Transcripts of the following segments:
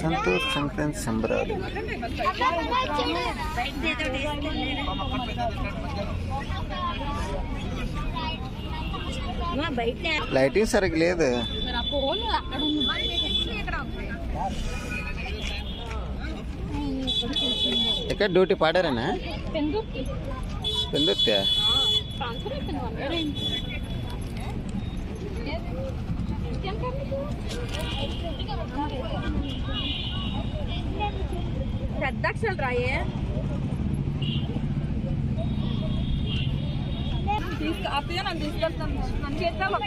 సంతూర్ సంక్రాంతి సంబరాలు. లైటింగ్ సరిగ్గా లేదు. ఫోన్ ఎక్కడ డ్యూటీ పాడారేనా? పెందుకి ట్రాన్స్ఫర్ అయిపోయింది పెద్ద అక్షలు రాయే తీసుకు అప్పగా నన్ను తీసుకెళ్తాను. నన్ను చేస్తాను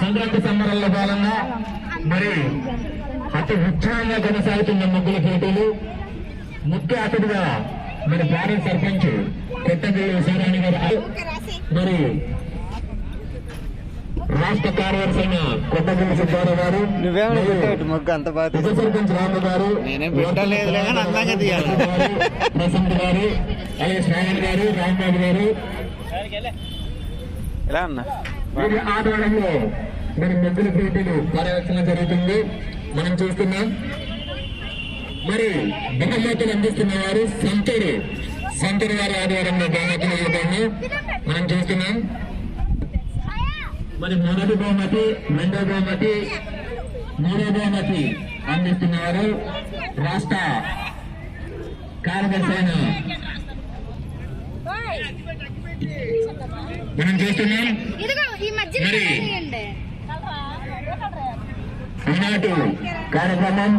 సంక్రాంతి సంబరాల్లో భాగంగా మరి అతి ఉత్సాహంగా కొనసాగుతున్న ముగ్గుల పోటీలు. ముఖ్య అతిథిగా మరి భారత సర్పంచ్ కొత్తగూరు సీరాణి గారు మరి రాష్ట్ర కార్యదర్శి కొత్తగూరు సుబ్బారావు గారు ఉప సర్పంచ్ రాము గారు. ప్రశాంత్ గారు అలాగే శ్రావణ్ గారు రాంబాబు గారు. ఎలా అన్నా? వీరి ఆధ్వర్యంలో మరి ముగ్గురు పోటీలు పర్యవేక్షణ జరుగుతుంది. మనం చూస్తున్నాం. మరి బహుమతులు అందిస్తున్న వారు సంతూరు సంతూరు వారి ఆధ్వర్యంలో బహుమతులు ఇవ్వడాన్ని మనం చూస్తున్నాం. మరి మొదటి బహుమతి రెండో బహుమతి మూడో బహుమతి అందిస్తున్నవారు రాష్ట్ర కార్యదర్శి అయిన మనం చూస్తున్నాం ఇదిగో ఈ మధ్య మరి. ఈనాటి కార్యక్రమం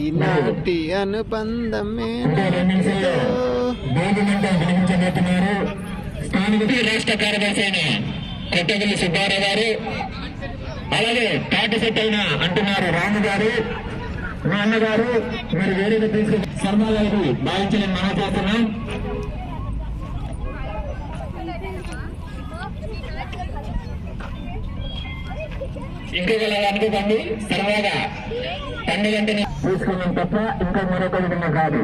ఈనాటి అనుబంధమే వినిపించబోతున్నారు. స్థానిక రాష్ట్ర కార్యదర్శి అయిన కొత్తగల్లి సుబ్బారావు గారు అలాగే తాటి సెట్ అయిన అంటున్నారు రాము గారు మా అన్నగారు మరి వేరేగా తీసుకు శర్మ గారికి భావించలేని మనం చేస్తున్నాం ఇంకొకలా అనుకోకండి సరదాగా పండుగ అంటే తీసుకున్నాం తప్ప ఇంకా మరొక విధంగా కాదు.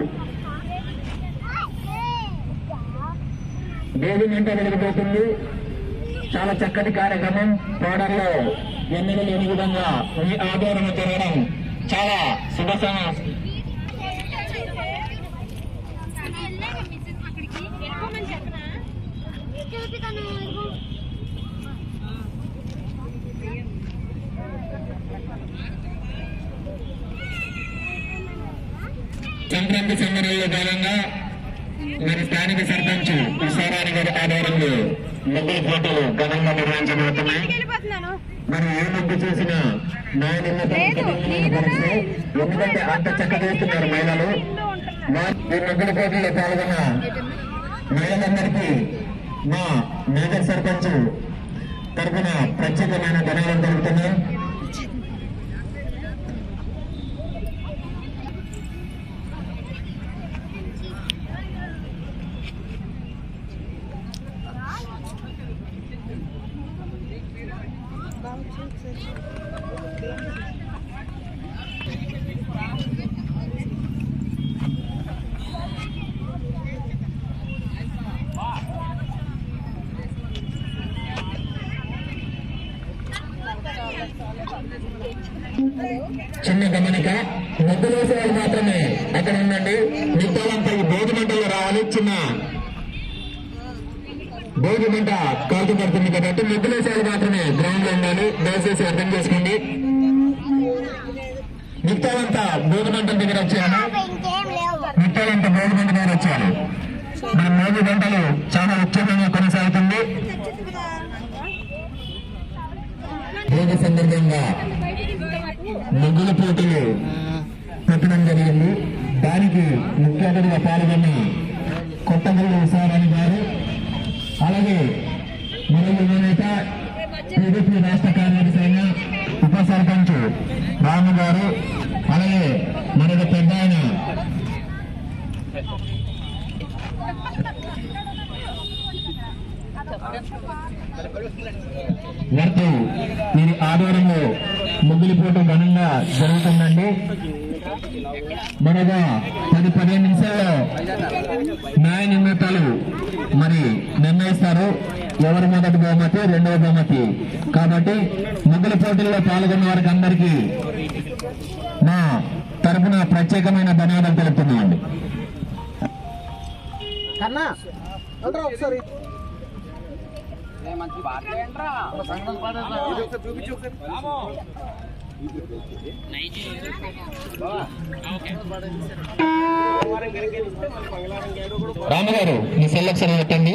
దేవి వెంట వెలిగిపోతుంది. చాలా చక్కటి కార్యక్రమం. తోడల్లో ఎన్నికలు లేని విధంగా మీ ఆదరణ జరగడం చాలా శుభ సంక్రాంతి సంబరాల్లో భాగంగా మరి స్థానిక సర్పంచ్ ఉషారాణి గారి ఆధ్వర్యంలో ముగ్గుల పోటీలు ఘనంగా నిర్వహించబడుతున్నాయి. మరి ఏ ముగ్గు చూసినా ఎందుకంటే అంత చక్కగా వేస్తున్నారు మహిళలు ఈ ముగ్గుల పోటీలో పాల్గొన్న మహిళలందరికీ మా మేజర్ సర్పంచ్ తరఫున ప్రత్యేకమైన ధన్యవాదాలు తెలుపుతున్నాం. చిన్న గమనిక ముగ్గులు వేసే వాళ్ళు మాత్రమే అక్కడ ఉండండి. మిగతాలంతా ఈ భోగి మంటల్లో రావాలి చిన్న. భోగి మంట కాల్చబడుతుంది కాబట్టి ముగ్గులు వేసే వాళ్ళు మాత్రమే గ్రౌండ్ దయచేసి అర్థం చేసుకోండి. మిగతాలంతా భోగి దగ్గర వచ్చాను మిగతాలంతా భోగి దగ్గర వచ్చాను మన మూడు గంటలు చాలా ఉత్సాహంగా కొనసాగుతుంది. భోగి సందర్భంగా ముగ్గుల పోటీలు పెట్టడం జరిగింది. దానికి ముఖ్య అతిథిగా పాల్గొన్న కొత్తగూడ ఉషారాణి గారు అలాగే మరొక నేత టీడీపీ రాష్ట్ర కార్యదర్శి అయిన ఉప సర్పంచ్ రాము గారు అలాగే మరొక పెద్ద ఆయన. వర్తు వీరి ఆధ్వర్యంలో ముగ్గులిపోటు ఘనంగా జరుగుతుందండి. మరొక పది పదిహేను నిమిషాల్లో న్యాయ నిర్ణేతలు మరి నిర్ణయిస్తారు. ఎవరు మొదటి బహుమతి? రెండవ బహుమతి. కాబట్టి ముగ్గుల పోటీల్లో పాల్గొన్న వారికి అందరికీ నా తరపున ప్రత్యేకమైన ధన్యవాదాలు తెలుపుతున్నామండి. రామగారు మీ సెలక్షన్ పెట్టండి